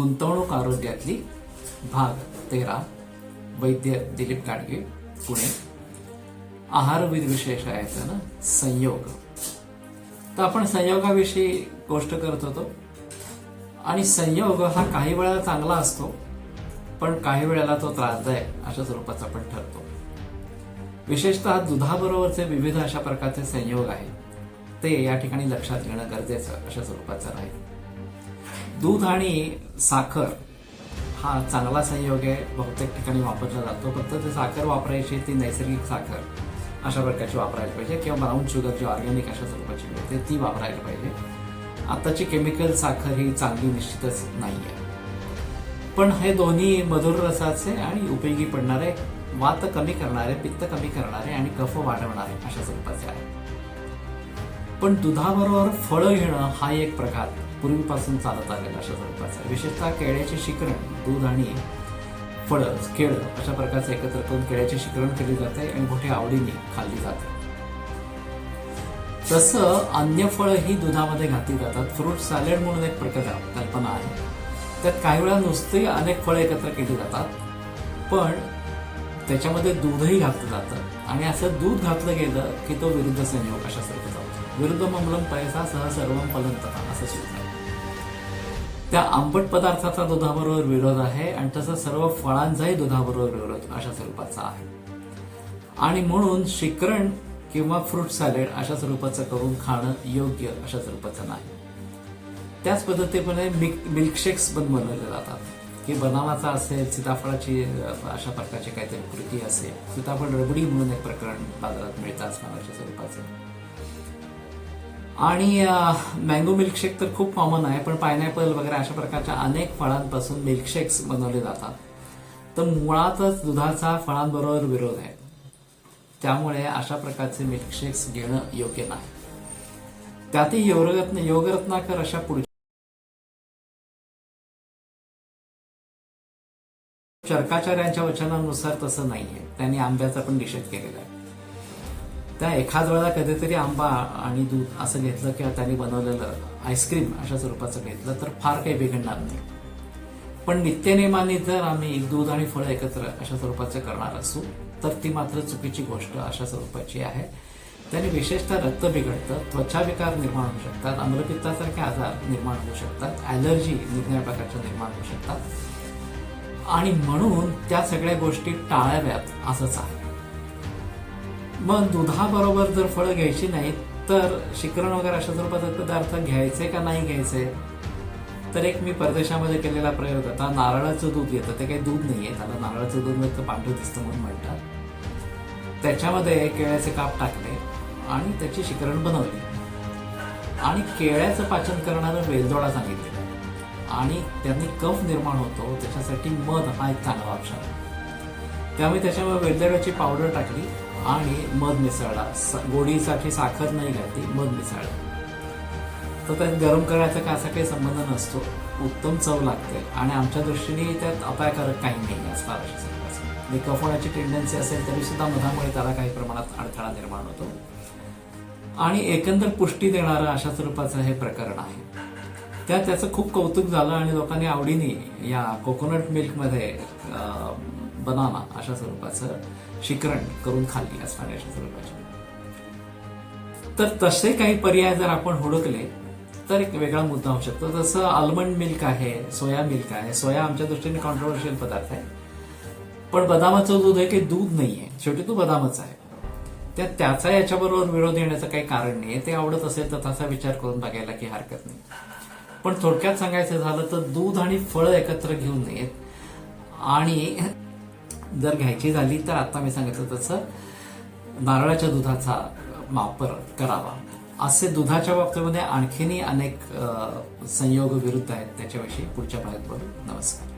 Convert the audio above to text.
गुंतवणूक आरोग्यातली भाग तेरा वैद्य दिलीप गाडगे पुणे. आहारविध विशेष आहे ना संयोग. तर आपण संयोगाविषयी गोष्ट करत होतो. आणि संयोग हा काही वेळा चांगला असतो पण काही वेळेला तो त्रासदायक अशा स्वरूपाचा पण ठरतो. विशेषतः दुधाबरोबरचे विविध अशा प्रकारचे संयोग आहेत. ते या ठिकाणी लक्षात घेणं गरजेचं अशा स्वरूपाचं राहील दूध आणि साखर हा चांगला संयोग आहे बहुतेक ठिकाणी वापरला जातो. फक्त ते साखर वापरायची ती नैसर्गिक साखर अशा प्रकारची वापरायला पाहिजे किंवा ब्राऊन शुगर जी ऑर्गॅनिक अशा स्वरूपाची मिळते ती वापरायला पाहिजे. आताची केमिकल साखर ही चांगली निश्चितच नाही आहे पण हे दोन्ही मधुर रसाचे आणि उपयोगी पडणारे वात कमी करणारे पित्त कमी करणारे आणि कफ वाढवणारे अशा स्वरूपाचे आहे. पण दुधाबरोबर फळं घेणं हा एक प्रकार पूर्वीपासून चालत आलेला अशा स्वरूपाचा. विशेषतः केळ्याचे शिकरण दूध आणि फळं केळं अशा प्रकारचं एकत्र करून केळ्याचे शिकरण केले जाते आणि मोठ्या आवडीने खाल्ली जाते. तसं अन्य फळं ही दुधामध्ये घातली जातात. फ्रूट सॅलेड म्हणून एक प्रकार कल्पना आहे. त्यात काही वेळा नुसती अनेक फळं एकत्र केली जातात पण त्याच्यामध्ये दूधही घातलं जातं. आणि असं दूध घातलं गेलं की तो विरुद्ध संयोग अशा जातो विरुद्धमंगलम विरुद्ध पैसा सह सर्वम फलंतता असं सूत्र त्या आंबट पदार्थाचा दुधाबरोबर विरोध आहे आणि तसं सर्व फळांचाही दुधाबरोबर विरोध अशा स्वरूपाचा आहे. आणि म्हणून शिकरण किंवा फ्रूट सॅलेड अशा स्वरूपाचं करून खाणं योग्य अशा स्वरूपाचं नाही. त्याच पद्धतीपणे मिल्कशेक्स पण बनवले जातात. की बनावाचा असेल सीताफळाची अशा प्रकारची काहीतरी कृती असेल सीताफळ रबडी म्हणून एक प्रकरण बाजारात मिळतं असणार अशा स्वरूपाचं. आणि मँगो मिल्कशेक तर खूप कॉमन आहे पण पायनॅपल वगैरे अशा प्रकारच्या अनेक फळांपासून मिल्कशेक्स बनवले जातात. तर मुळातच दुधाचा फळांबरोबर विरोध आहे. त्यामुळे अशा प्रकारचे मिल्कशेक्स घेणं योग्य नाही. त्यातही योगरत्न योगरत्नाकर अशा पुढच्या चर्काचार्यांच्या वचनानुसार तसं नाहीये. त्यांनी आंब्याचा पण निषेध केलेला आहे. त्या एखाद वेळेला कधीतरी आंबा आणि दूध असं घेतलं किंवा त्याने बनवलेलं आईस्क्रीम अशा स्वरूपाचं घेतलं तर फार काही बिघडणार नाही. पण नित्यनेमाने जर आम्ही दूध आणि फळं एकत्र अशा स्वरूपाचं करणार असू तर ती मात्र चुकीची गोष्ट अशा स्वरूपाची आहे. त्याने विशेषतः रक्त बिघडतं त्वचा विकार निर्माण होऊ शकतात आम्लपित्तासारखे आजार निर्माण होऊ शकतात ॲलर्जी निरनिराळ्या प्रकारच्या निर्माण होऊ शकतात. आणि म्हणून त्या सगळ्या गोष्टी टाळाव्यात असंच आहे. मग दुधाबरोबर जर फळं घ्यायची नाहीत तर शिकरण वगैरे अशा स्वरूपाचे पदार्थ घ्यायचे का नाही घ्यायचे? तर एक मी परदेशामध्ये केलेला प्रयोग होता. नारळाचं दूध येतं. ते काही दूध नाही आहे त्याला नारळाचं दूध मिळतं पांढरं दिसतं म्हणून म्हणतात. त्याच्यामध्ये केळ्याचे काप टाकले आणि त्याची शिकरण बनवली. आणि केळ्याचं पाचन करणारं वेलदोडा सांगितलेला. आणि त्यांनी कफ निर्माण होतो. त्याच्यासाठी मध हा एक चांगला ऑप्शन आहे. त्यामुळे त्याच्यामध्ये वेलदोड्याची पावडर टाकली. आणि मध मिसळला. स- गोडीसाठी साखर नाही घातली मध मिसळलं. तर त्यात गरम करायचा का असा काही संबंध नसतो. उत्तम चव लागते. आणि आमच्या दृष्टीने त्यात अपायकारक काही नाही असं अशा कफ होण्याची टेंडन्सी असेल तरी सुद्धा मधामुळे त्याला काही प्रमाणात अडथळा निर्माण होतो. आणि एकंदर पुष्टी देणारं अशा स्वरूपाचं हे प्रकरण आहे. त्यात त्याचं खूप कौतुक झालं आणि लोकांनी आवडीने या कोकोनट मिल्कमध्ये बनाना अशा स्वरूपाचं शिकरण करून खाल्ली असणारी अशा स्वरूपाची. तर तसे काही पर्याय जर आपण हुडकले तर एक वेगळा मुद्दा होऊ शकतो. जसं आल्मंड मिल्क आहे सोया मिल्क आहे. सोया आमच्या दृष्टीने कॉन्ट्रोवर्शियल पदार्थ आहे. पण बदामाचं दूध आहे काही दूध नाही आहे शेवटी तो बदामच आहे. त्या त्याचा याच्याबरोबर विरोध येण्याचं काही कारण नाही ते आवडत असेल तर तसा विचार करून बघायला काही हरकत नाही. पण थोडक्यात सांगायचं झालं तर दूध आणि फळं एकत्र घेऊन नयेत. आणि जर घ्यायची झाली तर आता मी सांगितलं तसं नारळाच्या दुधाचा वापर करावा. असे दुधाच्या बाबतीमध्ये आणखीनही अनेक संयोग विरुद्ध आहेत त्याच्याविषयी पुढच्या भागात बोलू. नमस्कार.